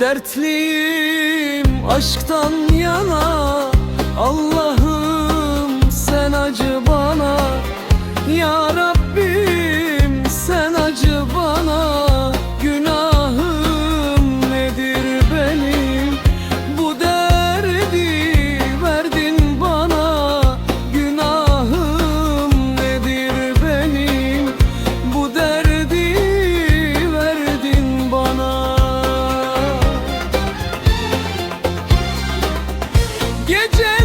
dertliyim aşktan yana. Allah Gece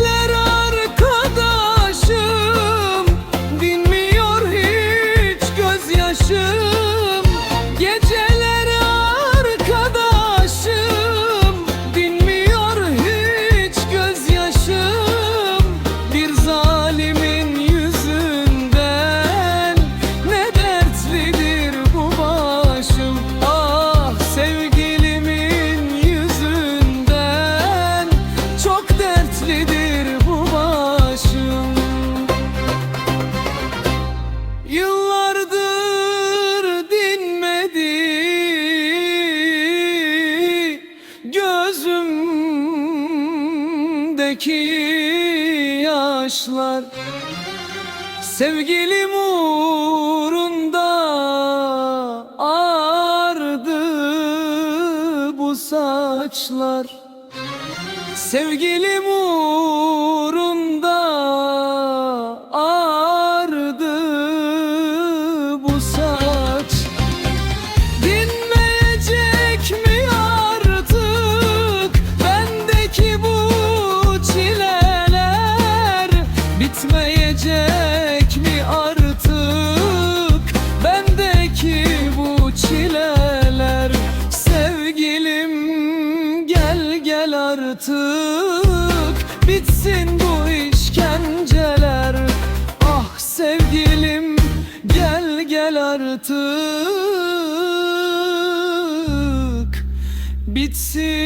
gözümdeki yaşlar Sevgilim uğrunda ağardı bu saçlar. Sevgilim uğrunda artık bitsin bu işkenceler. Ah sevgilim gel gel artık Bitsin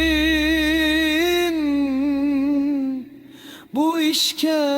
bu işkenceler.